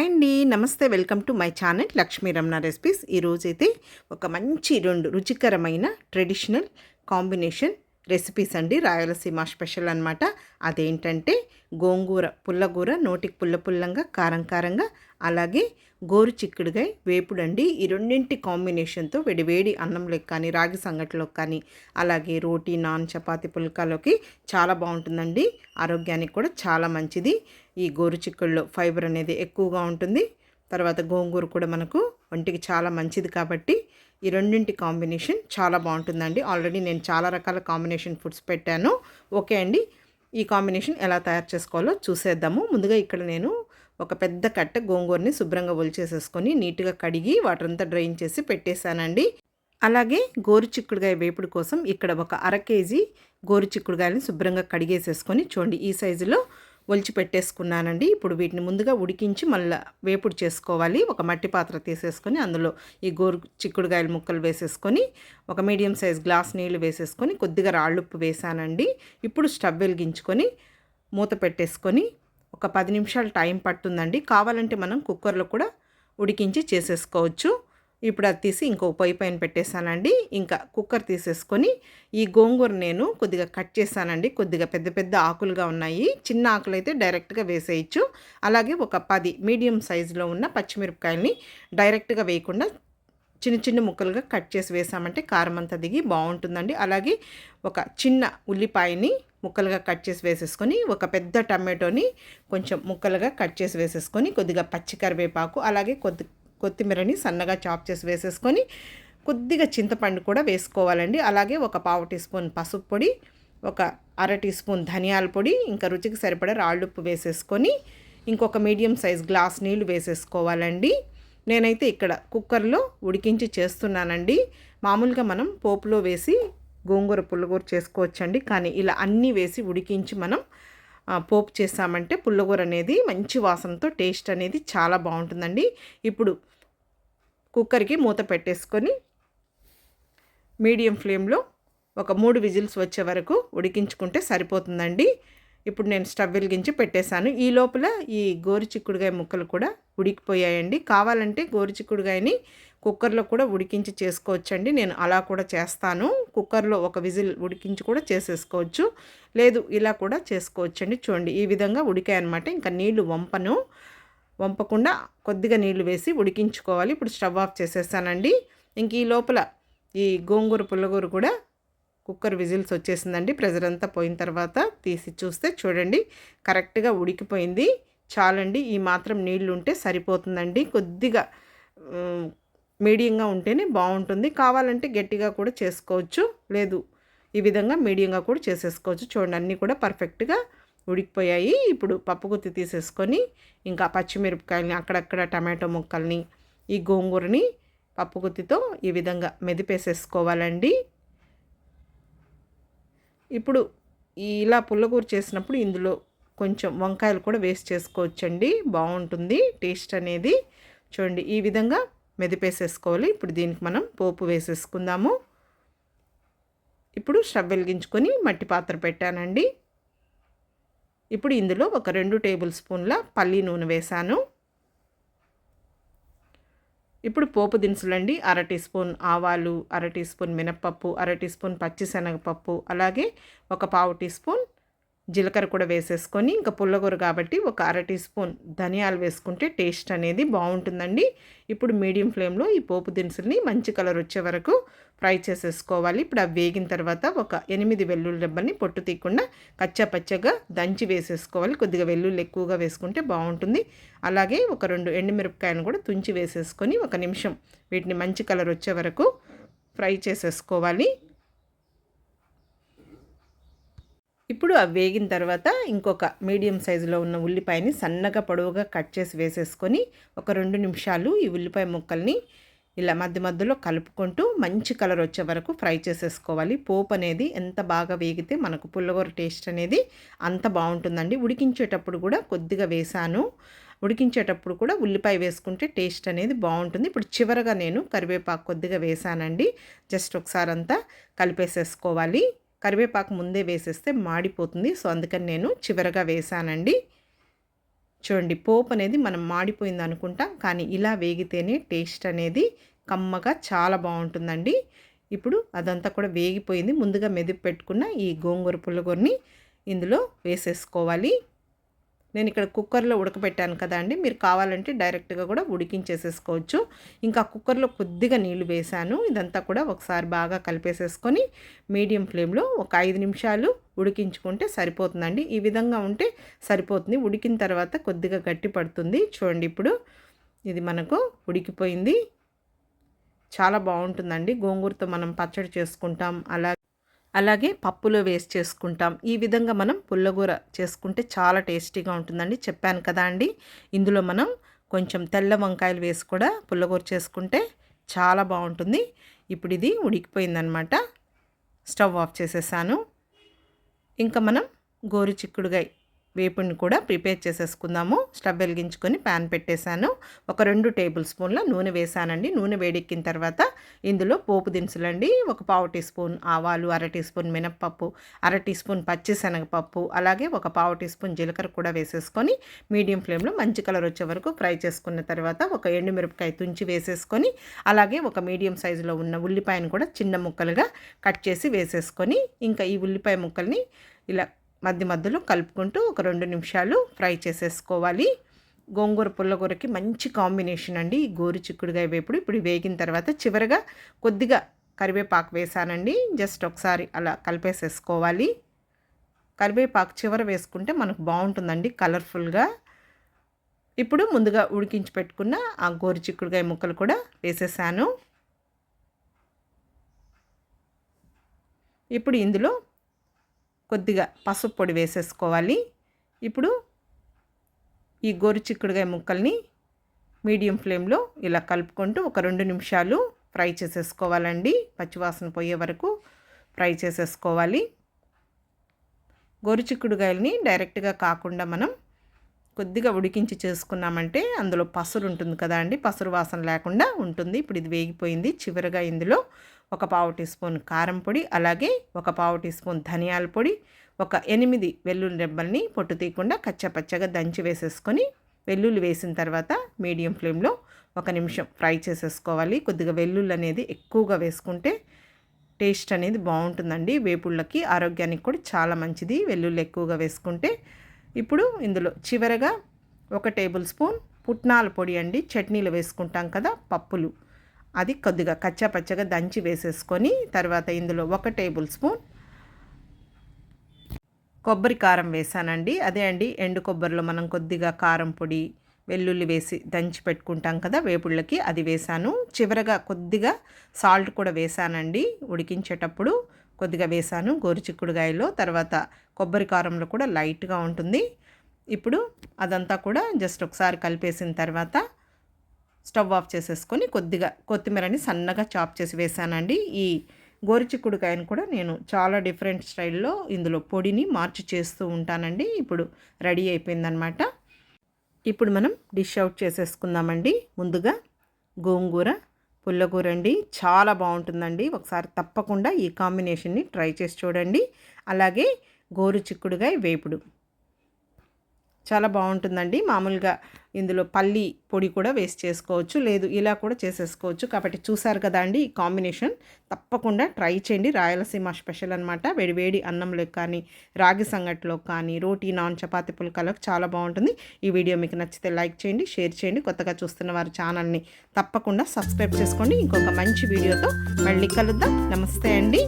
Hi అండి. నమస్తే. Welcome to my channel Lakshmi Ramana recipes. ఈరోజైతే ఒక మంచి రెండు రుచికరమైన ట్రెడిషనల్ కాంబినేషన్ రెసిపీస్ అండి. రాయలసీమ స్పెషల్ అనమాట అదేంటంటే గోంగూర పుల్లగూర నోటికి పుల్ల పుల్లంగా కారం కారంగా అలాగే గోరు చిక్కుడుగాయ వేపుడు అండి. ఈ రెండింటి కాంబినేషన్తో వేడి అన్నంలోకి కానీ రాగి సంగటిలోకి కానీ అలాగే రోటీ నాన్ చపాతి పుల్కాలోకి చాలా బాగుంటుందండి. ఆరోగ్యానికి కూడా చాలా మంచిది. ఈ గోరు చిక్కుడులో ఫైబర్ అనేది ఎక్కువగా ఉంటుంది. తర్వాత గోంగూర కూడా మనకు ఒంటికి చాలా మంచిది కాబట్టి ఈ రెండింటి కాంబినేషన్ చాలా బాగుంటుందండి. ఆల్రెడీ నేను చాలా రకాల కాంబినేషన్ ఫుడ్స్ పెట్టాను. ఓకే అండి. ఈ కాంబినేషన్ ఎలా తయారు చేసుకోవాలో చూసేద్దాము. ముందుగా ఇక్కడ నేను ఒక పెద్ద కట్ట గోంగూరని శుభ్రంగా ఒలిచేసేసుకొని నీట్గా కడిగి వాటర్ అంతా డ్రైన్ చేసి పెట్టేశానండి. అలాగే గోరు చిక్కుడుగాయ వేపుడు కోసం ఇక్కడ ఒక అర కేజీ గోరు చిక్కుడుగాయని శుభ్రంగా కడిగేసేసుకొని చూడండి. ఈ సైజులో ఒలిచి పెట్టేసుకున్నానండి. ఇప్పుడు వీటిని ముందుగా ఉడికించి మళ్ళీ వేపుడు చేసుకోవాలి. ఒక మట్టి పాత్ర తీసేసుకొని అందులో ఈ గోరు చిక్కుడుగాయల ముక్కలు వేసేసుకొని ఒక మీడియం సైజ్ గ్లాస్ నీళ్ళు వేసేసుకొని కొద్దిగా రాళ్ళుప్పు వేసానండి. ఇప్పుడు స్టవ్ వెలిగించుకొని మూత పెట్టేసుకొని ఒక పది నిమిషాలు టైం పడుతుందండి. కావాలంటే మనం కుక్కర్లో కూడా ఉడికించి చేసేసుకోవచ్చు. ఇప్పుడు అది తీసి ఇంకో పొయ్యి పైన పెట్టేశానండి. ఇంకా కుక్కర్ తీసేసుకొని ఈ గోంగూర నేను కొద్దిగా కట్ చేశానండి. కొద్దిగా పెద్ద పెద్ద ఆకులుగా ఉన్నాయి. చిన్న ఆకులు అయితే డైరెక్ట్గా వేసేయచ్చు. అలాగే ఒక పది మీడియం సైజులో ఉన్న పచ్చిమిరపకాయలని డైరెక్ట్గా వేయకుండా చిన్న చిన్న ముక్కలుగా కట్ చేసి వేసామంటే కారం అంతా దిగి బాగుంటుందండి. అలాగే ఒక చిన్న ఉల్లిపాయని ముక్కలుగా కట్ చేసి వేసేసుకొని ఒక పెద్ద టమాటోని కొంచెం ముక్కలుగా కట్ చేసి వేసేసుకొని కొద్దిగా పచ్చి కరివేపాకు అలాగే కొద్ది కొత్తిమీరని సన్నగా చాప్ చేసి వేసేసుకొని కొద్దిగా చింతపండు కూడా వేసుకోవాలండి. అలాగే ఒక పావు టీ స్పూన్ పసుపు పొడి ఒక అర టీ స్పూన్ ధనియాల పొడి ఇంకా రుచికి సరిపడా రాళ్ళుప్పు వేసేసుకొని ఇంకొక మీడియం సైజ్ గ్లాస్ నీళ్ళు వేసేసుకోవాలండి. నేనైతే ఇక్కడ కుక్కర్లో ఉడికించి చేస్తున్నానండి. మామూలుగా మనం పోపులో వేసి గోంగూర పుల్లగూర చేసుకోవచ్చండి. కానీ ఇలా అన్నీ వేసి ఉడికించి మనం పోపు చేసామంటే పుల్లగూర అనేది మంచి వాసనతో టేస్ట్ అనేది చాలా బాగుంటుందండి. ఇప్పుడు కుక్కర్కి మూత పెట్టేసుకొని మీడియం ఫ్లేమ్లో ఒక మూడు విజిల్స్ వచ్చే వరకు ఉడికించుకుంటే సరిపోతుందండి. ఇప్పుడు నేను స్టవ్ వెలిగించి పెట్టేశాను. ఈ లోపల ఈ గోరు చిక్కుడుగాయ ముక్కలు కూడా ఉడికిపోయాయండి. కావాలంటే గోరు చిక్కుడుగాయని కుక్కర్లో కూడా ఉడికించి చేసుకోవచ్చండి. నేను అలా కూడా చేస్తాను. కుక్కర్లో ఒక విజిల్ ఉడికించి కూడా చేసేసుకోవచ్చు. లేదు ఇలా కూడా చేసుకోవచ్చండి. చూడండి ఈ విధంగా ఉడికాయనమాట ఇంకా నీళ్ళు వంపను. వంపకుండా కొద్దిగా నీళ్ళు వేసి ఉడికించుకోవాలి. ఇప్పుడు స్టవ్ ఆఫ్ చేసేసానండి. ఇంక ఈ లోపల ఈ గోంగూర పుల్లగూర కూడా కుక్కర్ విజిల్స్ వచ్చేసిందండి. ప్రెజర్ అంతా పోయిన తర్వాత తీసి చూస్తే చూడండి కరెక్ట్గా ఉడికిపోయింది. చాలండి ఈ మాత్రం నీళ్ళు ఉంటే సరిపోతుందండి. కొద్దిగా మీడియంగా ఉంటేనే బాగుంటుంది. కావాలంటే గట్టిగా కూడా చేసుకోవచ్చు. లేదు ఈ విధంగా మీడియంగా కూడా చేసేసుకోవచ్చు. చూడండి అన్నీ కూడా పర్ఫెక్ట్గా ఉడికిపోయాయి. ఇప్పుడు పప్పు గుత్తి తీసేసుకొని ఇంకా పచ్చిమిరపకాయలని అక్కడక్కడ టమాటో ముక్కల్ని ఈ గోంగూరని పప్పు గుత్తితో ఈ విధంగా మెదిపేసేసుకోవాలండి. ఇప్పుడు ఇలా పుల్లగూర చేసినప్పుడు ఇందులో కొంచెం వంకాయలు కూడా వేస్ట్ చేసుకోవచ్చండి. బాగుంటుంది టేస్ట్ అనేది. చూడండి ఈ విధంగా మెదిపేసేసుకోవాలి. ఇప్పుడు దీనికి మనం పోపు వేసేసుకుందాము. ఇప్పుడు స్టవ్ వెలిగించుకొని మట్టి పాత్ర పెట్టానండి. ఇప్పుడు ఇందులో ఒక రెండు టేబుల్ స్పూన్ల పల్లి నూనె వేశాను. ఇప్పుడు పోపు దినుసులండి అర టీ స్పూన్ ఆవాలు అర టీ స్పూన్ మినప్పప్పు అర టీ స్పూన్ పచ్చిశనగపప్పు అలాగే ఒక పావు టీ స్పూన్ జీలకర్ర కూడా వేసేసుకొని ఇంకా పుల్లగూర కాబట్టి ఒక అర టీ స్పూన్ ధనియాలు వేసుకుంటే టేస్ట్ అనేది బాగుంటుందండి. ఇప్పుడు మీడియం ఫ్లేమ్లో ఈ పోపు దినుసుల్ని మంచి కలర్ వచ్చే వరకు ఫ్రై చేసేసుకోవాలి. ఇప్పుడు అవి వేగిన తర్వాత ఒక ఎనిమిది వెల్లుల్లి రెబ్బల్ని పొట్టు తీయకుండా కచ్చా పచ్చగా దంచి వేసేసుకోవాలి. కొద్దిగా వెల్లుల్లి ఎక్కువగా వేసుకుంటే బాగుంటుంది. అలాగే ఒక రెండు ఎండుమిరపకాయలను కూడా తుంచి వేసేసుకొని ఒక నిమిషం వీటిని మంచి కలర్ వచ్చే వరకు ఫ్రై చేసేసుకోవాలి. ఇప్పుడు అవి వేగిన తర్వాత ఇంకొక మీడియం సైజులో ఉన్న ఉల్లిపాయని సన్నగా పొడవుగా కట్ చేసి వేసేసుకొని ఒక రెండు నిమిషాలు ఈ ఉల్లిపాయ ముక్కల్ని ఇలా మధ్య మధ్యలో కలుపుకుంటూ మంచి కలర్ వచ్చే వరకు ఫ్రై చేసేసుకోవాలి. పోపు అనేది ఎంత బాగా వేగితే మనకు పుల్లగూర టేస్ట్ అనేది అంత బాగుంటుందండి. ఉడికించేటప్పుడు కూడా కొద్దిగా వేసాను. ఉడికించేటప్పుడు కూడా ఉల్లిపాయ వేసుకుంటే టేస్ట్ అనేది బాగుంటుంది. ఇప్పుడు చివరగా నేను కరివేపాకు కొద్దిగా వేసానండి. జస్ట్ ఒకసారి అంతా కలిపేసేసుకోవాలి. కరివేపాకు ముందే వేసేస్తే మాడిపోతుంది. సో అందుకని నేను చివరగా వేసానండి. చూడండి పోపు అనేది మనం మాడిపోయింది అనుకుంటాం కానీ ఇలా వేగితేనే టేస్ట్ అనేది కమ్మగా చాలా బాగుంటుందండి. ఇప్పుడు అదంతా కూడా వేగిపోయింది. ముందుగా మెదిపి పెట్టుకున్న ఈ గోంగూర పుల్లగూరని ఇందులో వేసేసుకోవాలి. నేను ఇక్కడ కుక్కర్లో ఉడకబెట్టాను కదా అండి. మీరు కావాలంటే డైరెక్ట్గా కూడా ఉడికించేసేసుకోవచ్చు. ఇంకా కుక్కర్లో కొద్దిగా నీళ్ళు వేసాను ఇదంతా కూడా ఒకసారి బాగా కలిపేసేసుకొని మీడియం ఫ్లేమ్లో ఒక ఐదు నిమిషాలు ఉడికించుకుంటే సరిపోతుందండి. ఈ విధంగా ఉంటే సరిపోతుంది. ఉడికిన తర్వాత కొద్దిగా గట్టి పడుతుంది. చూడండి ఇప్పుడు ఇది మనకు ఉడికిపోయింది. చాలా బాగుంటుందండి. గోంగూరతో మనం పచ్చడి చేసుకుంటాం. అలా అలాగే పప్పులో వేసి చేసుకుంటాం. ఈ విధంగా మనం పుల్లగూర చేసుకుంటే చాలా టేస్టీగా ఉంటుందండి. చెప్పాను కదా అండి. ఇందులో మనం కొంచెం తెల్ల వంకాయలు వేసి కూడా పుల్లగూర చేసుకుంటే చాలా బాగుంటుంది. ఇప్పుడు ఇది ఉడికిపోయిందనమాట. స్టవ్ ఆఫ్ చేసేసాను. ఇంకా మనం గోరు చిక్కుడుగాయ వేపుని కూడా ప్రిపేర్ చేసేసుకుందాము. స్టవ్ వెలిగించుకొని ప్యాన్ పెట్టేశాను. ఒక రెండు టేబుల్ స్పూన్ల నూనె వేసానండి నూనె వేడెక్కిన తర్వాత ఇందులో పోపు దినుసులండి. ఒక పావు టీ స్పూన్ ఆవాలు అర టీ స్పూన్ మినప్పప్పు అర టీ స్పూన్ పచ్చిశనగపప్పు అలాగే ఒక పావు టీ స్పూన్ జీలకర్ర కూడా వేసేసుకొని మీడియం ఫ్లేమ్లో మంచి కలర్ వచ్చే వరకు ఫ్రై చేసుకున్న తర్వాత ఒక ఎండుమిరపకాయ తుంచి వేసేసుకొని అలాగే ఒక మీడియం సైజులో ఉన్న ఉల్లిపాయను కూడా చిన్న ముక్కలుగా కట్ చేసి వేసేసుకొని ఇంకా ఈ ఉల్లిపాయ ముక్కల్ని ఇలా మధ్య మధ్యలో కలుపుకుంటూ ఒక రెండు నిమిషాలు ఫ్రై చేసేసుకోవాలి. గోంగూర పుల్లగూరకి మంచి కాంబినేషన్ అండి. ఈ గోరు చిక్కుడుగా వేపుడు ఇప్పుడు వేగిన తర్వాత చివరగా కొద్దిగా కరివేపాకు వేసానండి. జస్ట్ ఒకసారి అలా కలిపేసేసుకోవాలి. కరివేపాకు చివర వేసుకుంటే మనకు బాగుంటుందండి కలర్ఫుల్గా. ఇప్పుడు ముందుగా ఉడికించి పెట్టుకున్న ఆ గోరు చిక్కుడుగాయ ముక్కలు కూడా వేసేసాను. ఇప్పుడు ఇందులో కొద్దిగా పసుపు పొడి వేసేసుకోవాలి. ఇప్పుడు ఈ గోరు చిక్కుడుగాయ ముక్కల్ని మీడియం ఫ్లేమ్లో ఇలా కలుపుకుంటూ ఒక రెండు నిమిషాలు ఫ్రై చేసేసుకోవాలండి. పచ్చివాసన పోయే వరకు ఫ్రై చేసేసుకోవాలి. గోరుచిక్కుడుగాయలని డైరెక్ట్గా కాకుండా మనం కొద్దిగా ఉడికించి చేసుకున్నామంటే అందులో పసురు ఉంటుంది కదా అండి. పసురు వాసన లేకుండా ఉంటుంది. ఇప్పుడు ఇది వేగిపోయింది. చివరిగా ఇందులో ఒక పావు టీ స్పూన్ కారం పొడి అలాగే ఒక పావు టీ స్పూన్ ధనియాల పొడి ఒక ఎనిమిది వెల్లుల్లి రెబ్బల్ని పొట్టు తీయకుండా కచ్చపచ్చగా దంచి వేసేసుకొని వెల్లుల్లి వేసిన తర్వాత మీడియం ఫ్లేమ్లో ఒక నిమిషం ఫ్రై చేసేసుకోవాలి. కొద్దిగా వెల్లుల్లి అనేది ఎక్కువగా వేసుకుంటే టేస్ట్ అనేది బాగుంటుందండి. వేపుళ్ళకి ఆరోగ్యానికి కూడా చాలా మంచిది. వెల్లుల్లి ఎక్కువగా వేసుకుంటే ఇప్పుడు ఇందులో చివరగా ఒక టేబుల్ స్పూన్ పుట్నాల పొడి అండి. చట్నీలు వేసుకుంటాం కదా పప్పులు. అది కొద్దిగా కచ్చాపచ్చగా దంచి వేసేసుకొని తర్వాత ఇందులో ఒక టేబుల్ స్పూన్ కొబ్బరి కారం వేసానండి. అదే అండి ఎండు కొబ్బరిలో మనం కొద్దిగా కారం పొడి వెల్లుల్లి వేసి దంచి పెట్టుకుంటాం కదా వేపుళ్ళకి అది వేసాను. చివరగా కొద్దిగా సాల్ట్ కూడా వేసానండి ఉడికించేటప్పుడు కొద్దిగా వేసాను గోరుచిక్కుడుగాయలో తర్వాత కొబ్బరి కారంలో కూడా లైట్గా ఉంటుంది. ఇప్పుడు అదంతా కూడా జస్ట్ ఒకసారి కలిపేసిన తర్వాత స్టవ్ ఆఫ్ చేసేసుకొని కొద్దిగా కొత్తిమీరని సన్నగా చాప్ చేసి వేసానండి ఈ గోరుచిక్కుడుకాయను కూడా నేను చాలా డిఫరెంట్ స్టైల్లో ఇందులో పొడిని మార్చి చేస్తూ ఉంటానండి. ఇప్పుడు రెడీ అయిపోయిందనమాట ఇప్పుడు మనం డిష్ అవుట్ చేసేసుకుందామండి. ముందుగా గోంగూర పుల్లగూర అండి. చాలా బాగుంటుందండి. ఒకసారి తప్పకుండా ఈ కాంబినేషన్ని ట్రై చేసి చూడండి. అలాగే గోరు చిక్కుడుగా వేపుడు. చాలా బాగుంటుందండి. మామూలుగా ఇందులో పల్లి పొడి కూడా వేస్ట్ చేసుకోవచ్చు. లేదు ఇలా కూడా చేసేసుకోవచ్చు. కాబట్టి చూసారు కదా అండి ఈ కాంబినేషన్. తప్పకుండా ట్రై చేయండి. రాయలసీమ స్పెషల్ అనమాట వేడివేడి అన్నంలో కానీ రాగి సంగట్లో కానీ రోటీ నాన్ చపాతి పుల్కలకు చాలా బాగుంటుంది. ఈ వీడియో మీకు నచ్చితే లైక్ చేయండి షేర్ చేయండి. కొత్తగా చూస్తున్న వారి ఛానల్ని తప్పకుండా సబ్స్క్రైబ్ చేసుకోండి. ఇంకొక మంచి వీడియోతో మళ్ళీ కలుద్దాం. నమస్తే అండి.